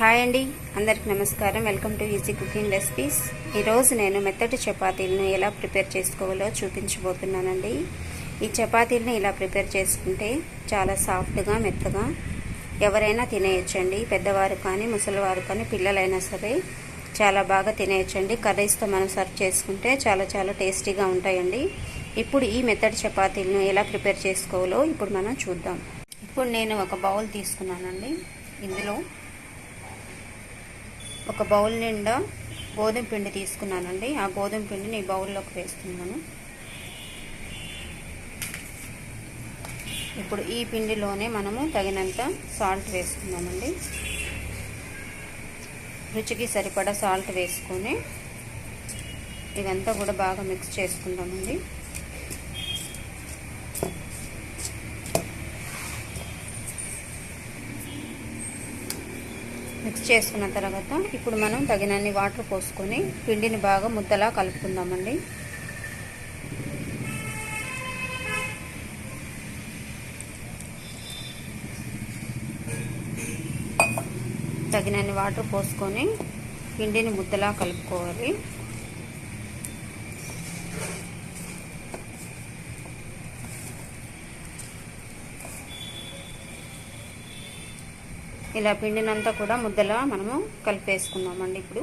Hi అండి. అందరికి నమస్కారం. Welcome to easy cooking recipes. ఈరోజు నేను మెత్తటి చపాతీలను ఎలా ప్రిపేర్ చేసుకోవాలో చూపించబోతున్నానండి. ఈ చపాతీలను ఇలా ప్రిపేర్ చేసుకుంటే చాలా సాఫ్ట్గా మెత్తగా ఎవరైనా తినేయచ్చండి. పెద్దవారు కానీ ముసలివారు కానీ పిల్లలైనా సరే చాలా బాగా తినేయచ్చండి. కర్రీస్తో మనం సర్వ్ చేసుకుంటే చాలా చాలా టేస్టీగా ఉంటాయండి. ఇప్పుడు ఈ మెత్తటి చపాతీలను ఎలా ప్రిపేర్ చేసుకోవాలో ఇప్పుడు మనం చూద్దాం. ఇప్పుడు నేను ఒక బౌల్ తీసుకున్నానండి. ఇందులో ఒక బౌల్ నిండా గోధుమ పిండి తీసుకున్నానండి. ఆ గోధుమ పిండిని ఈ బౌల్లోకి వేస్తున్నాను. ఇప్పుడు ఈ పిండిలోనే మనము తగినంత సాల్ట్ వేసుకున్నామండి రుచికి సరిపడా సాల్ట్ వేసుకొని ఇదంతా కూడా బాగా మిక్స్ చేసుకుందామండి. మిక్స్ చేసుకున్న తర్వాత ఇప్పుడు మనం తగినన్ని వాటర్ పోసుకొని పిండిని బాగా ముద్దలా కలుపుకుందామండి. తగినన్ని వాటర్ పోసుకొని పిండిని ముద్దలా కలుపుకోవాలి. ఇలా పిండినంతా కూడా ముద్దలా మనము కలిపేసుకున్నామండి ఇప్పుడు.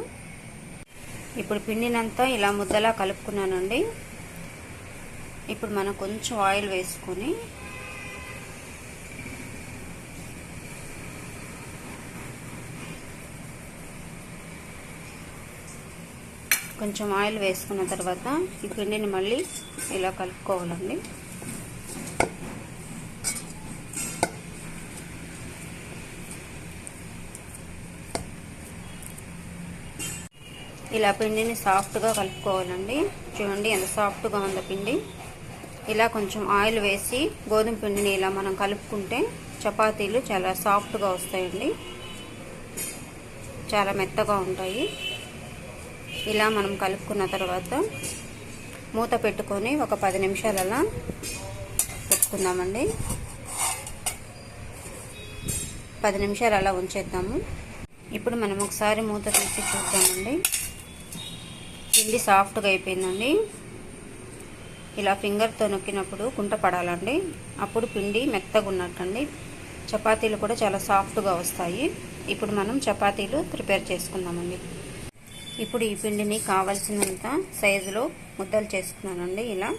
ఇప్పుడు పిండినంతా ఇలా ముద్దలా కలుపుకున్నానండి. ఇప్పుడు మనం కొంచెం ఆయిల్ వేసుకొని కొంచెం ఆయిల్ వేసుకున్న తర్వాత ఈ పిండిని మళ్ళీ ఇలా కలుపుకోవాలండి. ఇలా పిండిని సాఫ్ట్గా కలుపుకోవాలండి. చూడండి ఎంత సాఫ్ట్గా ఉందో పిండి. ఇలా కొంచెం ఆయిల్ వేసి గోధుమ పిండిని ఇలా మనం కలుపుకుంటే చపాతీలు చాలా సాఫ్ట్గా వస్తాయండి. చాలా మెత్తగా ఉంటాయి. ఇలా మనం కలుపుకున్న తర్వాత మూత పెట్టుకొని ఒక పది నిమిషాలు అలా పెట్టుకుందామండి. పది నిమిషాలు అలా ఉంచేద్దాము. ఇప్పుడు మనం ఒకసారి మూత తీసి చూద్దామండి. పిండి సాఫ్ట్గా అయిపోయిందండి. ఇలా ఫింగర్తో నొక్కినప్పుడు కుంట పడాలండి. అప్పుడు పిండి మెత్తగా ఉన్నట్టండి. చపాతీలు కూడా చాలా సాఫ్ట్గా వస్తాయి. ఇప్పుడు మనం చపాతీలు ప్రిపేర్ చేసుకుందామండి. ఇప్పుడు ఈ పిండిని కావలసినంత సైజులో ముద్దలు చేసుకున్నానండి ఇలా.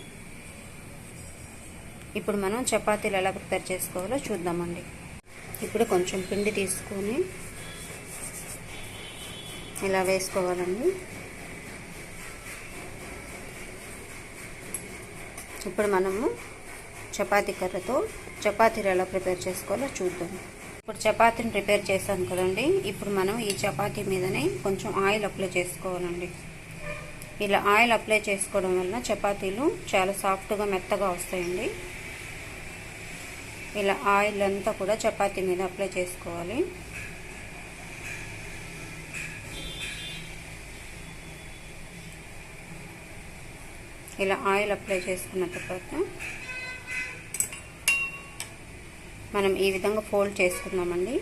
ఇప్పుడు మనం చపాతీలు ఎలా ప్రిపేర్ చేసుకోవాలో చూద్దామండి. ఇప్పుడు కొంచెం పిండి తీసుకొని ఇలా వేసుకోవాలండి. ఇప్పుడు మనము చపాతీ కర్రతో చపాతీలు ఎలా ప్రిపేర్ చేసుకోవాలో చూద్దాం. ఇప్పుడు చపాతీని ప్రిపేర్ చేశాను కదండి. ఇప్పుడు మనం ఈ చపాతీ మీదనే కొంచెం ఆయిల్ అప్లై చేసుకోవాలండి. ఇలా ఆయిల్ అప్లై చేసుకోవడం వల్ల చపాతీలు చాలా సాఫ్ట్గా మెత్తగా వస్తాయండి. ఇలా ఆయిల్ అంతా కూడా చపాతీ మీద అప్లై చేసుకోవాలి. ఇలా ఆయిల్ అప్లై చేసుకున్న తర్వాత మనం ఈ విధంగా ఫోల్డ్ చేసుకుందామండి.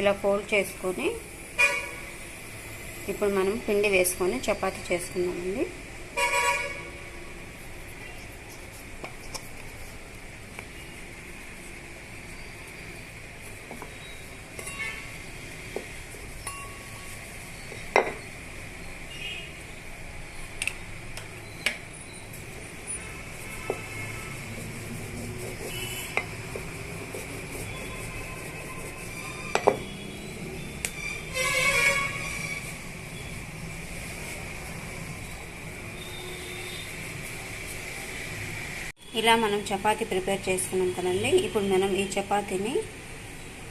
ఇలా ఫోల్డ్ చేసుకొని ఇప్పుడు మనం పిండి వేసుకొని చపాతీ చేసుకుందామండి. ఇలా మనం చపాతి ప్రిపేర్ చేసుకున్నాం కదండి. ఇప్పుడు మనం ఈ చపాతీని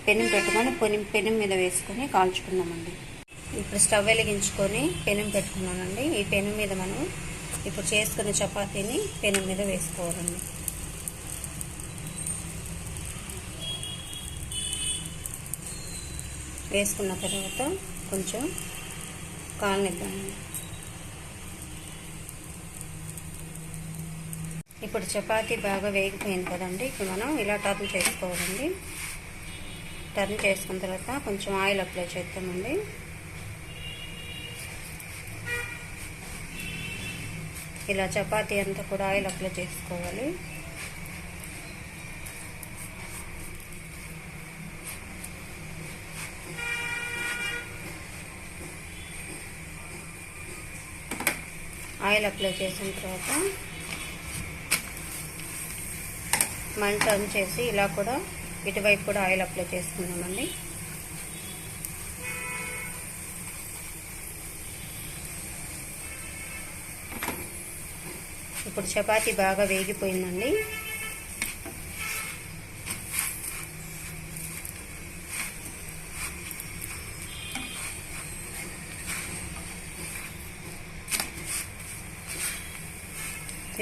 పెనం పెట్టుకొని పెనం పెనం మీద వేసుకొని కాల్చుకుందామండి. ఇప్పుడు స్టవ్ వెలిగించుకొని పెనం పెట్టుకున్నానండి. ఈ పెనం మీద మనం ఇప్పుడు చేసుకున్న చపాతీని పెనం మీద వేసుకోవాలండి. వేసుకున్న తర్వాత కొంచెం కాలనిద్దామండి. ఇప్పుడు చపాతీ బాగా వేగిపోయింది కదండి. ఇప్పుడు మనం ఇలా టర్న్ చేసుకోవాలండి. టర్న్ చేసుకున్న తర్వాత కొంచెం ఆయిల్ అప్లై చేద్దామండి. ఇలా చపాతీ అంతా కూడా ఆయిల్ అప్లై చేసుకోవాలి. ఆయిల్ అప్లై చేసిన తర్వాత మంట ఆన్ చేసి ఇలా కూడా ఇటువైపు కూడా ఆయిల్ అప్లై చేసుకుందామండి. ఇప్పుడు చపాతి బాగా వేగిపోయిందండి.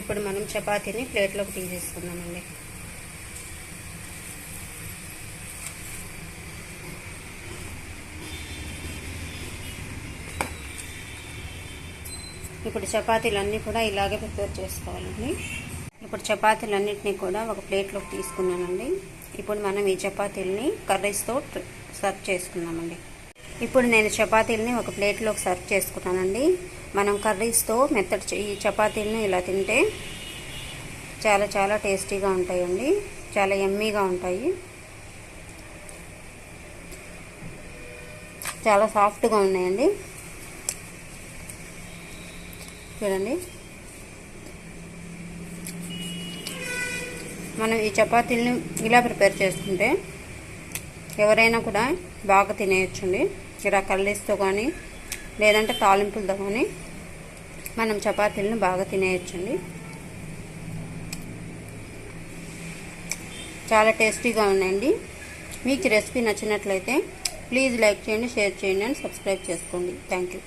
ఇప్పుడు మనం చపాతీని ప్లేట్లోకి తీసేసుకుందామండి. ఇప్పుడు చపాతీలన్నీ కూడా ఇలాగే ప్రిపేర్ చేసుకోవాలండి. ఇప్పుడు చపాతీలన్నింటినీ కూడా ఒక ప్లేట్లోకి తీసుకున్నానండి. ఇప్పుడు మనం ఈ చపాతీలని కర్రీస్తో సర్వ్ చేసుకున్నామండి ఇప్పుడు నేను చపాతీలని ఒక ప్లేట్లోకి సర్వ్ చేసుకున్నానండి. మనం కర్రీస్తో మెత్తడి ఈ చపాతీలను ఇలా తింటే చాలా చాలా టేస్టీగా ఉంటాయండి. చాలా ఎమ్మీగా ఉంటాయి. చాలా సాఫ్ట్గా ఉన్నాయండి. చూడండి. మనం ఈ చపాతీలను ఇలా ప్రిపేర్ చేసుకుంటే ఎవరైనా కూడా బాగా తినేయచ్చండి. ఇలా కల్లీస్తో కానీ లేదంటే తాలింపులతో కానీ మనం చపాతీలను బాగా తినేయచ్చండి. చాలా టేస్టీగా ఉన్నాయండి. మీకు రెసిపీ నచ్చినట్లయితే ప్లీజ్ లైక్ చేయండి షేర్ చేయండి అండ్ సబ్స్క్రైబ్ చేసుకోండి. Thank you.